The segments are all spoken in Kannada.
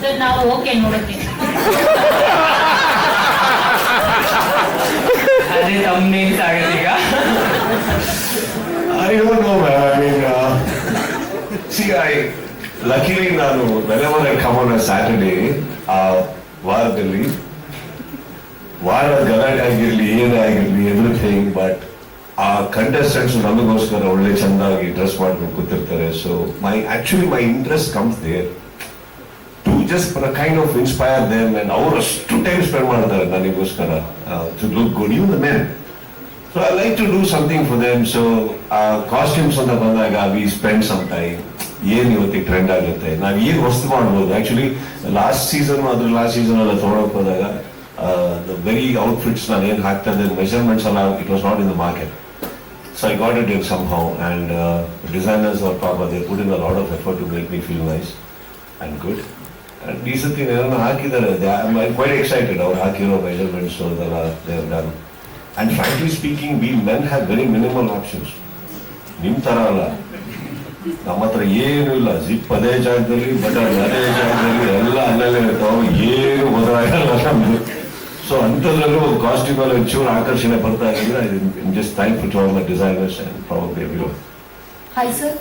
ಸರ್ ನಾವು ಓಕೆ ನೋಡೋಕೆ ಅದೇ ತಮ್ಮನೇಮ್ಸ್ ಆಗುತ್ತೆ ಈಗ I don't know, man. I mean, uh, see, I luckily ನಾನು whenever I come on a Saturday, ಆ ವಾರದಲ್ಲಿ ವಾರ ಗಲಾಟೆ ಆಗಿರ್ಲಿ ಏನೇ ಆಗಿರ್ಲಿ ಎವ್ರಿಥಿಂಗ್ ಬಟ್ ಆ ಕಂಟೆಸ್ಟೆಂಟ್ಸ್ ನಮಗೋಸ್ಕರ ಒಳ್ಳೆ ಚೆನ್ನಾಗಿ ಡ್ರೆಸ್ ಮಾಡ್ಕೊಂಡು ಕೂತಿರ್ತಾರೆ. So my actually my interest comes there to just kind of inspire them and ಅವ್ರು ಅಷ್ಟು ಟೈಮ್ ಸ್ಪೆಂಡ್ ಮಾಡ್ತಾರೆ ನನಗೋಸ್ಕರ. To look good you the men so I like to do something for them so ಆ ಕಾಸ್ಟ್ಯೂಮ್ಸ್ ಅಂತ ಬಂದಾಗ ವಿ ಸ್ಪೆಂಡ್ ಸಮ್ ಟೈಮ್ ಏನ್ ಇವತ್ತಿಗೆ ಟ್ರೆಂಡ್ ಆಗುತ್ತೆ? ನಾವು ಏನ್ ವಸ್ತು ಮಾಡ್ಬೋದು? ಆಕ್ಚುಲಿ ಲಾಸ್ಟ್ ಸೀಸನ್ ಅದ್ರ ಲಾಸ್ಟ್ ಸೀಸನ್ ಎಲ್ಲ ತೊಗೊಳಕ್ ಹೋದಾಗ ವೆರಿ ಔಟ್ಫಿಟ್ಸ್ ನಾನು ಏನ್ ಹಾಕ್ತಾ ಇದ್ದೆ ಮೆಷರ್ಮೆಂಟ್ಸ್ ಎಲ್ಲ it was not in the market so I got it in somehow and designers are ಪಾಪ they put in a lot of effort to make me feel nice and good and ಈ ಸತಿ ಏನೋ ಹಾಕಿದ್ದಾರೆ ಐ ಕ್ವೈಟ್ ಎಕ್ಸೈಟೆಡ್ ಅವ್ರು ಹಾಕಿರೋ ಮೆಜರ್ಮೆಂಟ್ಸ್ ಅದೆಲ್ಲ they done and frankly speaking we men have very minimal options ನಿಮ್ಮ ಥರ ಅಲ್ಲ. ನಮ್ಮ ಹತ್ರ ಏನು ಇಲ್ಲ. ಜಿಪ್ ಅದೇ ಜಾಗದಲ್ಲಿ, ಬಟನ್ ಅದೇ ಜಾಗದಲ್ಲಿ, ಎಲ್ಲ ಅಲ್ಲಲ್ಲೇ ಇರ್ತಾವ. ಏನು ಬದಲಾಗಲ್ಲ ನಮ್ದು. ಸೊ ಅಂಥದ್ರಲ್ಲೂ ಕಾಸ್ಟ್ಯೂಮ್ ಎಲ್ಲ ಒಂಚೂರು ಆಕರ್ಷಣೆ ಬರ್ತಾ ಇದ್ರೆ just thank to all the designers and probably every hi sir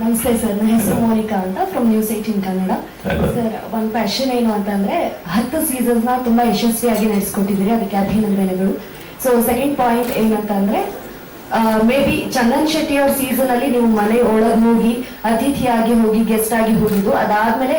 ನಮಸ್ತೆ ಸರ್ ನನ್ನ ಹೆಸರು ಮೋನಿಕಾ ಅಂತ from news eighteen Kannada. Sir ಒಂದು ಪ್ಯಾಶನ್ ಏನು ಅಂತಂದ್ರೆ ಹತ್ತು ಸೀಸನ್ಸ್ನ ತುಂಬಾ ಯಶಸ್ವಿಯಾಗಿ ನಡೆಸ್ಕೊಟ್ಟಿದ್ದೀರಿ ಅದಕ್ಕೆ ಅಭಿನಂದನೆಗಳು. ಸೊ ಸೆಕೆಂಡ್ ಪಾಯಿಂಟ್ ಏನಂತಂದ್ರೆ ಮೇ ಬಿ ಚಂದನ್ ಶೆಟ್ಟಿ ಅವ್ರ ಸೀಸನ್ ಅಲ್ಲಿ ನೀವು ಮನೆ ಒಳಗೆ ಹೋಗಿ ಅತಿಥಿಯಾಗಿ ಹೋಗಿ ಗೆಸ್ಟ್ ಆಗಿ ಹೋಗಿದ್ದು ಅದಾದ್ಮೇಲೆ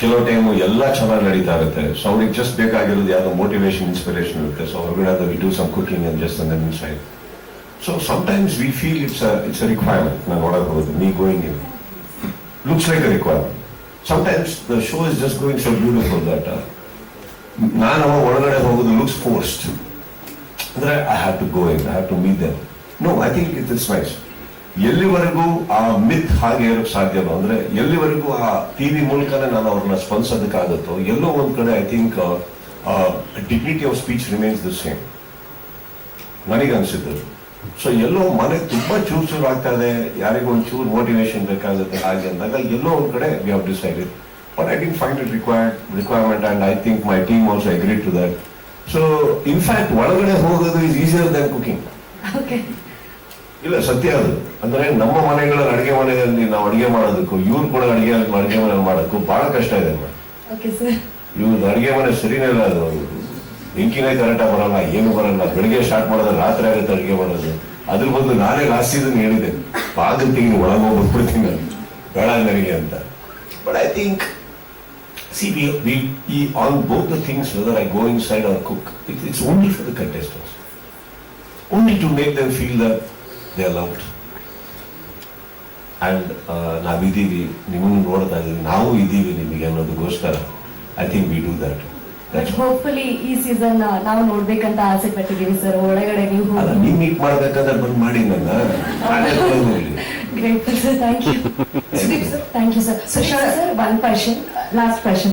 ಕೆಲವು ಟೈಮು ಎಲ್ಲ ಚೆನ್ನಾಗಿ ನಡೀತಾ ಇರುತ್ತೆ ಸೊ ಅವ್ರಿಗೆ ಜಸ್ಟ್ ಬೇಕಾಗಿರೋದು ಯಾವುದೋ ಮೋಟಿವೇಶನ್ ಇನ್ಸ್ಪಿರೇಷನ್ ಇರುತ್ತೆ. ಸೊ ಹೊರಗಡೆ we do some cooking and just and inside so sometimes we feel it's it's a requirement ನಾನು ಒಳಗೆ ಹೋಗೋದು. ನೀ going in looks like a requirement sometimes the show is just going so beautiful that ನಾನು ಒಳಗಡೆ ಹೋಗೋದು ಲುಕ್ಸ್ ಫೋರ್ಸ್ಡ್ ಅಂದ್ರೆ I have to go in I have to meet them no I think it is nice ಎಲ್ಲಿವರೆಗೂ ಆ ಮಿತ್ ಹಾಗೆ ಇರೋಕ್ ಸಾಧ್ಯನೋ ಅಂದ್ರೆ ಎಲ್ಲಿವರೆಗೂ ಆ ಟಿವಿ ಮೂಲಕನೇ ನಾನು ಅವ್ರನ್ನ ಸ್ಪಂದಿಸೋದಕ್ಕಾಗುತ್ತೋ? ಎಲ್ಲೋ ಒಂದ್ ಕಡೆ I think dignity of speech remains the same ನನಗನ್ಸಿದ್ದು so ಎಲ್ಲೋ ಮನೆ ತುಂಬಾ ಚೂರು ಚೂರು ಆಗ್ತಾ ಇದೆ. ಯಾರಿಗೂ ಒಂದು ಚೂರು ಮೋಟಿವೇಶನ್ ಬೇಕಾಗುತ್ತೆ ಹಾಗೆ ಅಂದಾಗ ಎಲ್ಲೋ ಒಂದ್ ಕಡೆ we have decided but I didn't find it required requirement and I think my team also agree to that so in fact ಒಳಗಡೆ ಹೋಗೋದು ಈಸ್ ಈಸಿಯರ್ ದನ್ ಕುಕಿಂಗ್ ಇಲ್ಲ ಸತ್ಯ ಅದು. ಅಂದ್ರೆ ನಮ್ಮ ಮನೆಗಳಲ್ಲಿ ಅಡಿಗೆ ಮನೆಯಲ್ಲಿ ನಾವು ಅಡಿಗೆ ಮಾಡೋದಕ್ಕೂ ಇವ್ರು ಕೂಡ ಅಡಿಗೆ ಅಡಿಗೆ ಮನೆ ಮಾಡೋಕ್ಕೂ ಬಹಳ ಕಷ್ಟ ಇದೆ ಇವ್ರದ್ದು ಅಡಿಗೆ ಮನೆ ಸರಿನೇ ಇಲ್ಲ ಅದು. ಬೆಂಕಿನೇ ಕರೆಕ್ಟಾಗಿ ಬರಲ್ಲ ಏನು ಬರಲ್ಲ. ಬೆಳಿಗ್ಗೆ ಸ್ಟಾರ್ಟ್ ಮಾಡಿದ್ರೆ ರಾತ್ರಿ ಆಗುತ್ತೆ ಅಡಿಗೆ ಮಾಡೋದು. ಅದ್ರ ಬದಲು ನಾನೇ ಲಾಸ್ಟ್ ಇದನ್ನ ಹೇಳಿದೆ. ಬಾಗಿಲು ತಿಂಗಳು ಒಳಗೆ ಹೋಗ್ಬಿಡ್ತೀನಿ ನಾನು. ಬೇಡ ನನಗೆ ಅಂತ. But I think see we we ಈ on both the things whether I go inside or cook it it's only for the contestants only to make them feel that they are loved and ನಾವಿದ್ದೀವಿ ನಿಮ್ಮನ್ನು ನೋಡ್ತಾ ಇದ್ದೀವಿ ನಾವು ಇದ್ದೀವಿ ನಿಮಗೆ ಅನ್ನೋದಕ್ಕೋಸ್ಕರ I think we do that hopefully ಈ ಸೀಸನ್ ನಾವು ನೋಡ್ಬೇಕಂತ ಆಸೆ ಪಟ್ಟಿದ್ದೀವಿ ಸರ್ ಒಳಗಡೆ ನೀವು ಅಲ್ಲ ನೀವು ಮೀಟ್ ಮಾಡ್ಬೇಕಾದ್ರೆ ಬಂದು ಮಾಡಿ ನನ್ನ ನಾನೇ ಒಳಗೆ ಹೋಗ್ಲಿ great sir thank you thank you sir sir one question last question